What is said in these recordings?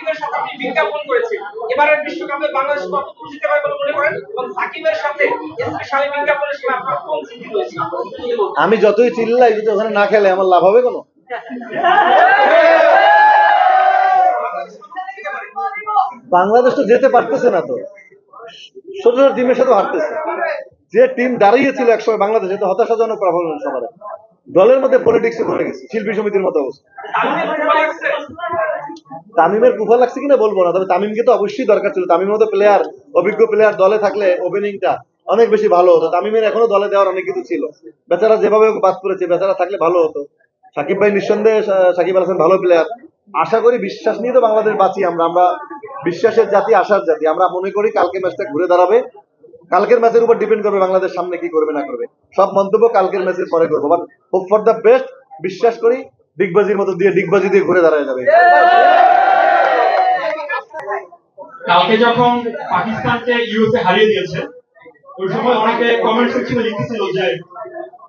সাকিবের সাথে আপনি বিজ্ঞাপন করেছেন। এবারের বিশ্বকাপে বাংলাদেশ কতটুকু জিতে পারে বলে মনে করেন? এবং সাকিবের সাথে স্পেশালি বিজ্ঞাপনের সময় আপনার কোন স্মৃতি রয়েছে আমি যতই চিল্লাই যদি ওখানে না খেলে আমার লাভ হবে কোনো? বাংলাদেশ তো যেতে পারতেছে না তো। ছোট ছোট টিমের সাথে হারতেছে। যে টিম দাঁড়িয়েছিল একসময় বাংলাদেশে তো হতাশাজনক পারফরমেন্স সবার। দলের মধ্যে পলিটিক্সে পড়ে গেছে শিল্পী সমিতির মতো অবস্থা। তামিমের? কুফল লাগছে কিনা বলব না, তবে তামিমকে তো অবশ্যই দরকার ছিল। তামিমের মতো প্লেয়ার অভিজ্ঞ প্লেয়ার দলে থাকলে ওপেনিংটা অনেক বেশি ভালো হতো। তামিমের এখনও দলে দেওয়ার অনেক কিছু ছিল। বেচারা যেভাবে বাদ করেছে, বেচারা থাকলে ভালো হতো। সাকিব ভাই নিঃসন্দেহে সাকিব আল হাসান ভালো প্লেয়ার আশা করি বিশ্বাস নিয়ে তো বাংলাদেশ বাঁচি আমরা। আমরা বিশ্বাসের জাতি, আশার জাতি। আমরা মনে করি কালকে ম্যাচটা ঘুরে দাঁড়াবে। কালকের ম্যাচের উপর ডিপেন্ড করবে বাংলাদেশ সামনে কি করবে, না করবে। সব মন্তব্য কালকের ম্যাচের পরে করব। But hope for the best বিশ্বাস করি ডিগবাজির মতো দিয়ে ডিগবাজি দিয়ে ঘুরে দাঁড়ায় যাবে। কালকে যখন পাকিস্তানকে ইউএসএ হারিয়ে দিয়েছে ওই সময় অনেকে কমেন্ট সেকশনে লিখেছিল যে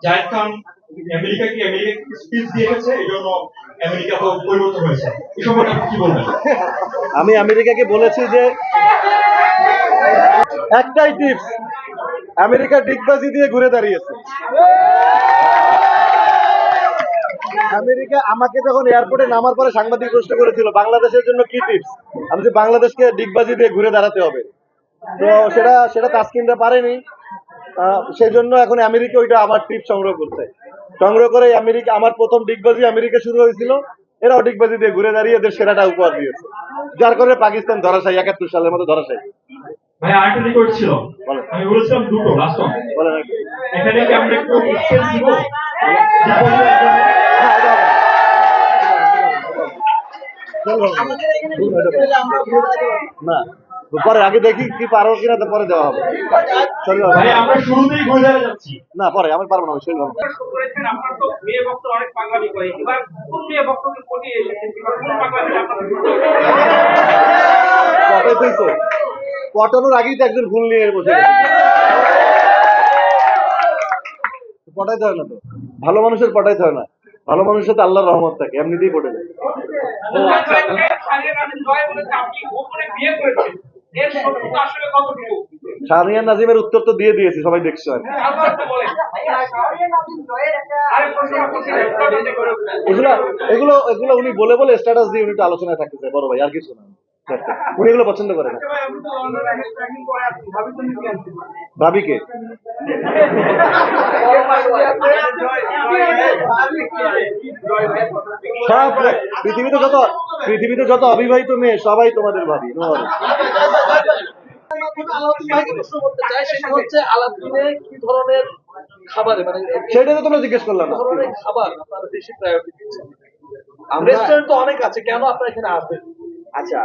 জাহিদ খান আমেরিকাকে আমেরিকা স্পিচ দিয়ে গেছে? এই জন্য আমেরিকা তো পরিবর্তন হয়েছে। এই সম্পর্কে আপনি কি বলবেন? আমি আমেরিকাকে বলেছি যে একটাই টিপস আমেরিকা ডিগবাজি দিয়ে ঘুরে দাঁড়িয়েছে। আমেরিকা আমাকে যখন এয়ারপোর্টে নামার পরে সাংবাদিক প্রশ্ন করেছিল বাংলাদেশের জন্য কি টিপস আমি যে বাংলাদেশকে ডিগবাজি দিয়ে ঘুরে দাঁড়াতে হবে। তো সেটা সেটা তাস্কিনরা পারেনি। আহ, সেই জন্য এখন আমেরিকা ওইটা আমার টিপ সংগ্রহ করছে। সংগ্রহ করে আমেরিকা আমার প্রথম ডিগবাজি আমেরিকা শুরু হয়েছিল। এরাও ডিগবাজি দিয়ে ঘুরে দাঁড়িয়ে এদের সেরাটা উপহার দিয়েছে। যার কারণে পাকিস্তান ধরাশায়ী একাত্তর সালের মতো ধরাশায়ী। ভাই আরেকটা রিকোয়েস্ট ছিল। আমি বলেছিলাম দুটো লাস্ট এখানে কি আমরা একটু স্পেস দিব না। পরে আগে দেখি কি পারো কিনা তো পরে দেওয়া হবে না পরে আমি পারব না শরীর পটানোর আগেই তো একজন ভুল নিয়ে বসে। পটাইতে হয় না তো ভালো মানুষের পটাইতে হয় না ভালো মানুষের তো আল্লাহর রহমত থাকে এমনিতেই পটে যায়। সানিয়া নাজিমের উত্তর তো দিয়ে দিয়েছি সবাই দেখছ এগুলো এগুলো এগুলো উনি বলে বলে স্ট্যাটাস দিয়ে উনি একটু আলোচনায় থাকতে চায় বড় ভাই আর কিছু না। উনি এগুলো পছন্দ না। করে তো ভাবিকে? সব পৃথিবীতে যত পৃথিবীতে যত অবিবাহিত মেয়ে সবাই তোমাদের ভাবি সেটা মানে তো তোমরা জিজ্ঞেস করলাম না। ধরনের খাবার আপনারা বেশি প্রায়োরিটি দিচ্ছেন রেস্টুরেন্ট তো অনেক আছে কেন আপনারা এখানে আসবেন? আচ্ছা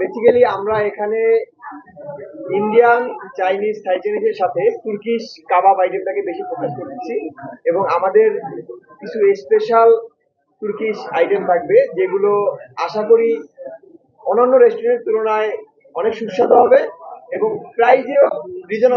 বেসিক্যালি আমরা এখানে ইন্ডিয়ান চাইনিজ থাই চাইনিজের সাথে তুর্কিশ কাবাব আইটেমটাকে বেশি ফোকাস করতেছি এবং আমাদের কিছু স্পেশাল তুর্কিশ আইটেম থাকবে যেগুলো আশা করি অন্যান্য রেস্টুরেন্টের তুলনায় অনেক সুস্বাদু হবে এবং প্রাইজেও রিজনেবল